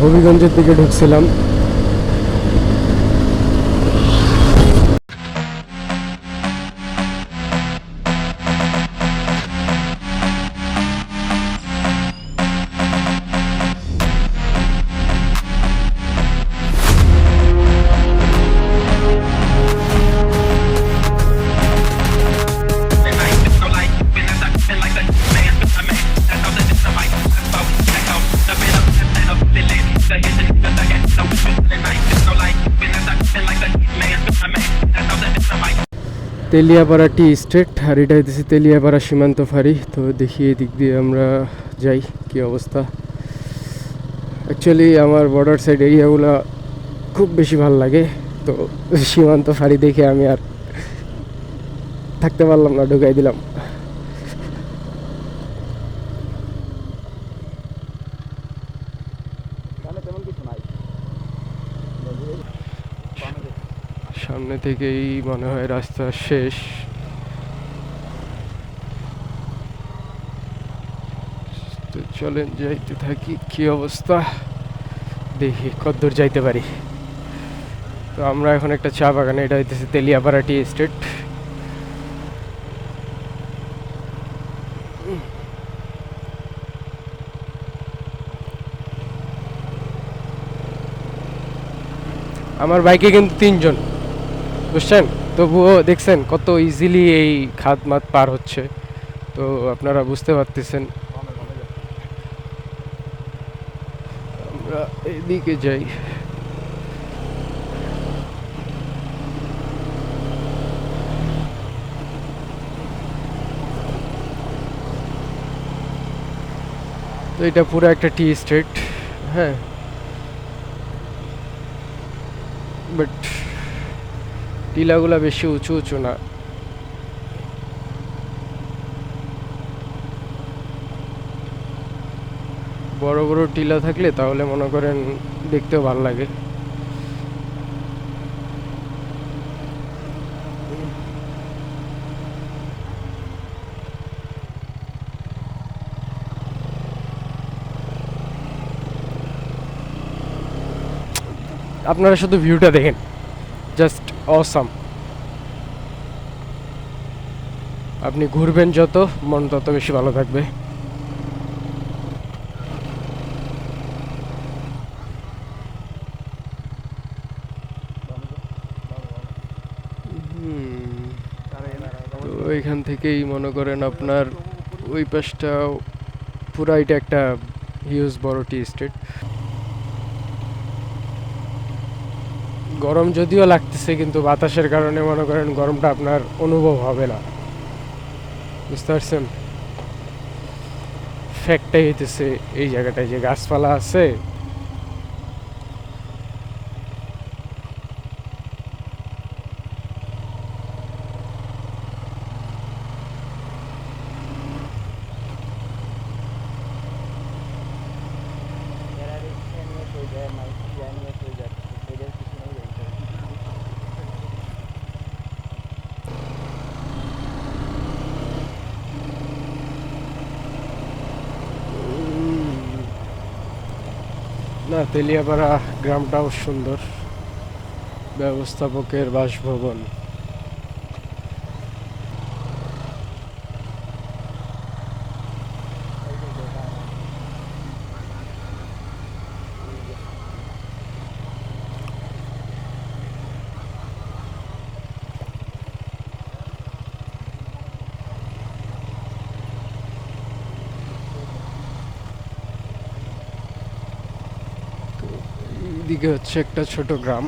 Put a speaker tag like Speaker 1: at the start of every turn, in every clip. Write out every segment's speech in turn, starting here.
Speaker 1: হবিগঞ্জের দিকে ঢুকছিলাম। তেলিয়াপাড়া টি স্টেট, আর এটা হইতেছে তেলিয়াপাড়া সীমান্ত ফাঁড়ি। তো দেখি এদিক দিয়ে আমরা যাই, কি অবস্থা। অ্যাকচুয়ালি আমার বর্ডার সাইড এরিয়াগুলো খুব বেশি ভালো লাগে। তো সীমান্ত ফাঁড়ি দেখে আমি আর থাকতে পারলাম না, ঢুকাই দিলাম। সামনে থেকেই মনে হয় রাস্তা শেষ। তো চলেন যাইতে থাকি, কি অবস্থা? দেখি কতদূর যাইতে পারি। তো আমরা এখন একটা চা বাগানে, এটা হইতেছে তেলিয়াপাড়া টি এস্টেট আমার বাইকে কিন্তু তিনজন। বুঝছেন তবুও দেখছেন কত ইজিলি এই খাদ মাত পার হচ্ছে। তো আপনারা বুঝতে পারতেছেন। আমরা এদিকে যাই। তো এটা পুরো একটা টি স্টেট হ্যাঁ। বাট টিলাগুলা বেশি উঁচু উঁচু না। বড় বড় টিলা থাকলে তাহলে মনে করেন দেখতেও ভালো লাগে। আপনারা শুধু ভিউটা দেখেন। জাস্ট অসাম আপনি ঘুরবেন যত, মন তত বেশি ভালো থাকবে। এখান থেকেই মনে করেন আপনার ওই পাশটা পুরা এটা একটা হিউজ বড় টি স্টেট গরম যদিও লাগতেছে, কিন্তু বাতাসের কারণে মনে করেন গরমটা আপনার অনুভব হবে না। বুঝতে পারছেন? ফ্যাক্টটাই হইতেছে এই জায়গাটায় যে গাছপালা আছে না তেলিয়াপাড়া গ্রামটাও সুন্দর। ব্যবস্থাপকের বাসভবন। এইদিকে হচ্ছে একটা ছোট গ্রাম।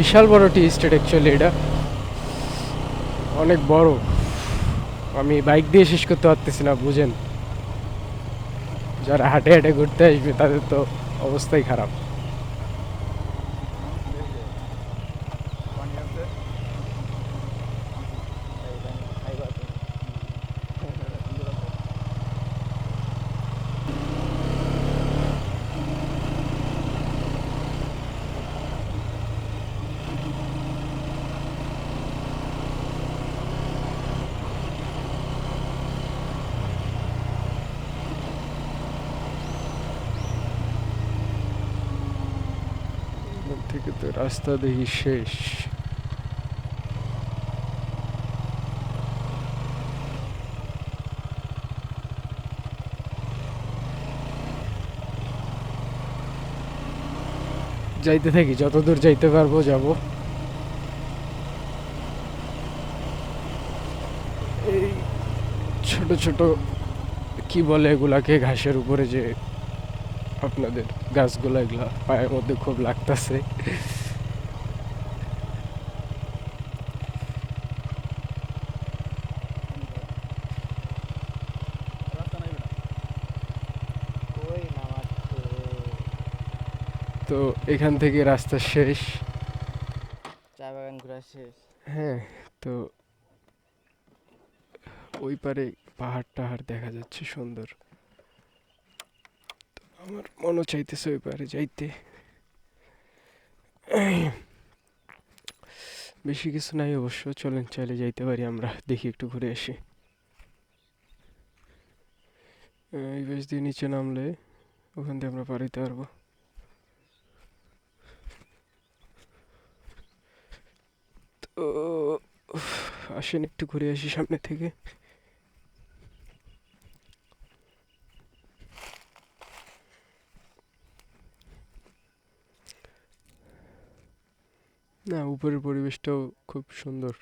Speaker 1: বিশাল বড় টি স্টেট অ্যাকচুয়ালি এটা। অনেক বড়। আমি বাইক দিয়ে শেষ করতে পারতেছি না, বুঝেন। যারা হাঁটে হাঁটে ঘুরতে আসবে, তাদের তো অবস্থাই খারাপ
Speaker 2: পানি আছে এই পানি খাইবা তো সুন্দর আছে
Speaker 1: এখান থেকে তো রাস্তা দেখি শেষ। যাইতে থাকি যত দূর যাইতে পারব যাব। এই ছোট ছোট, কি বলে এগুলাকে ঘাসের উপরে যে আপনাদের গাছগুলো এগুলা পায়ের মধ্যে খুব লাগতেছে
Speaker 2: রাস্তা নাই বেটা কই নামাচ্ছে
Speaker 1: তো এখান থেকে রাস্তা শেষ।
Speaker 2: চা বাগান ঘোরা শেষ।
Speaker 1: হ্যাঁ তো ওই পারে পাহাড় টাহাড় দেখা যাচ্ছে সুন্দর। আমার মনও চাইতেছে ওই পারে যাইতে। বেশি কিছু নাই অবশ্য চলেন চাইলে যাইতে পারি আমরা। দেখি একটু ঘুরে আসি। এই বেশ দিয়ে নিচে নামলে ওখান দিয়ে আমরা পার হইতে পারব। আসেন একটু ঘুরে আসি সামনে থেকে। না উপরের পরিবেশটাও খুব সুন্দর।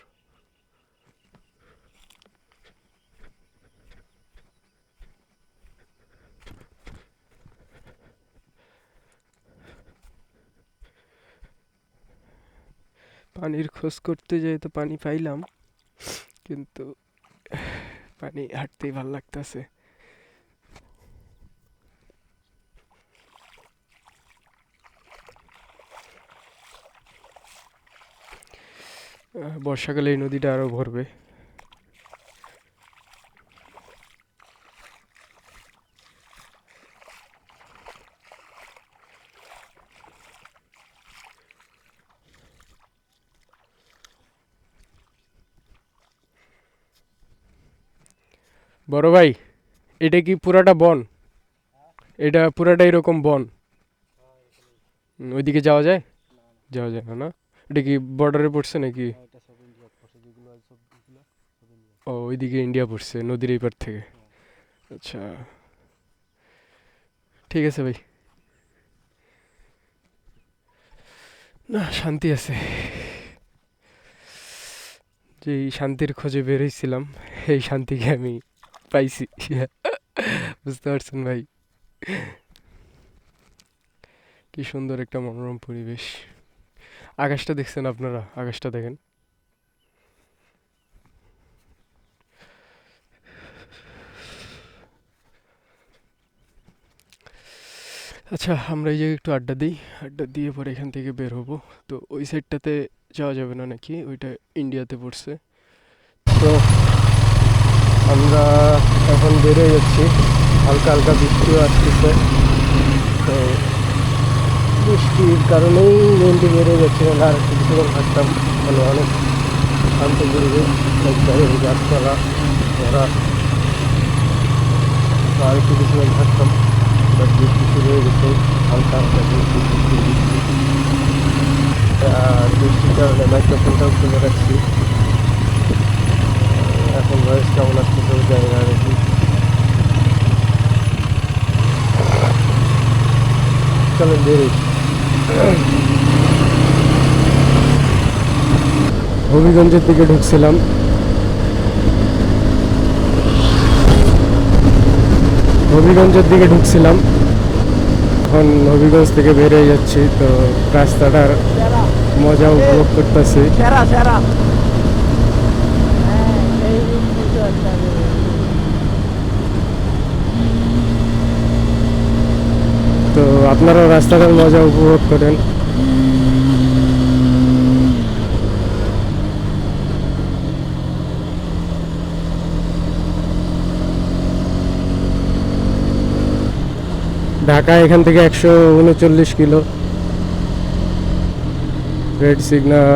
Speaker 1: পানির খোঁজ করতে যাই তো পানি পাইলাম। কিন্তু পানি হাঁটতেই ভালো লাগতেছে। বর্ষাকালে এই নদীটা আরও ভরবে। বড় ভাই এটা কি পুরাটা বন? এটা পুরাটা এরকম বন? ওইদিকে যাওয়া যায়? যাওয়া যায় না না? এটা কি বর্ডারে পড়ছে নাকি? ও ওইদিকে ইন্ডিয়া পড়ছে নদীর এই পার থেকে? আচ্ছা। ঠিক আছে ভাই। না শান্তি আছে। যে শান্তির খোঁজে বেরোইছিলাম এই শান্তিকে আমি পাইছি। বুঝতে পারছেন ভাই? কি সুন্দর একটা মনোরম পরিবেশ। আকাশটা দেখছেন আপনারা? আকাশটা দেখেন। আচ্ছা আমরা এই জায়গায় একটু আড্ডা দিই। আড্ডা দিয়ে পরে এখান থেকে বের হব। তো ওই সাইডটাতে যাওয়া যাবে না নাকি? ওইটা ইন্ডিয়াতে পড়ছে। তো আমরা এখন বেরিয়ে যাচ্ছি। হালকা হালকা বৃষ্টিও আসতেছে। তো বৃষ্টির কারণেই মেনটি বেরিয়ে যাচ্ছে না আর কিছুক্ষণ থাকতাম। মানে অনেক শান্ত পরিবেশ গাছপালা তো আর একটু কিছুক্ষণ থাকতাম। বাট বৃষ্টি শুরু হয়ে গেছে। হালকা হালকা বৃষ্টি বৃষ্টি বৃষ্টি। আর বৃষ্টির কারণে মাইক্রোফোনটাও খুলে রাখছি। এখন ভয়েস কেমন আসতেছে ওই জানি না দেখি চলেন বেরোই হবিগঞ্জের দিকে ঢুকছিলাম। হবিগঞ্জের দিকে ঢুকছিলাম। এখন হবিগঞ্জ থেকে বেরিয়ে যাচ্ছি, তো রাস্তাটার মজা উপভোগ করতেছি
Speaker 2: সেরা সেরা হ্যাঁ এই কিছু একটা
Speaker 1: তো আপনারাও রাস্তাটার মজা উপভোগ করেন। ঢাকা এখান থেকে একশো উনচল্লিশ কিলো। Red signal.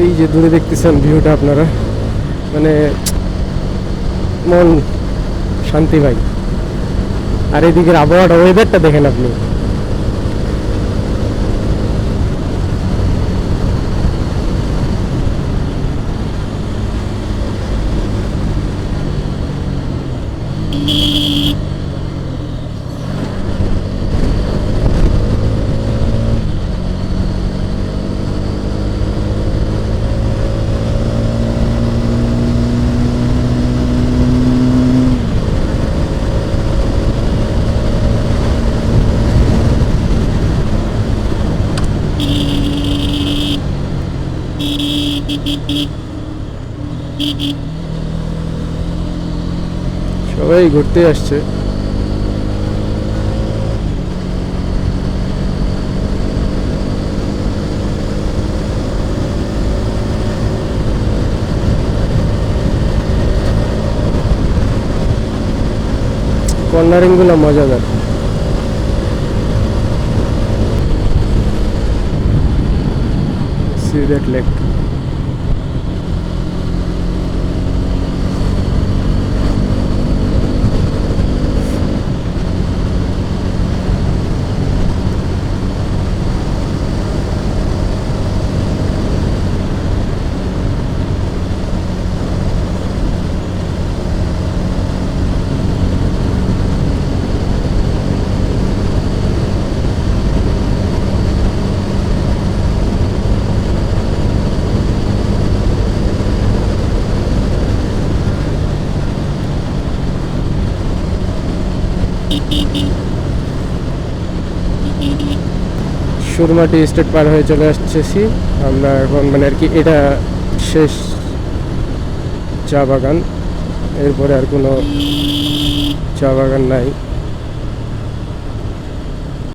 Speaker 1: এই যে দূরে দেখতেছেন ভিউটা আপনারা মানে মন শান্তি ভাই। আর এদিকের আবহাওয়াটা ওয়েদারটা দেখেন আপনি। ঘুরতে আসছে কর্নারিংগুলো মজাদার See lake. সুরমাটি স্টেট পার হয়ে চলে আসতেছি। আমরা এখন মানে আর কি এটা শেষ চা বাগান। এরপরে আর কোনো চা বাগান নাই।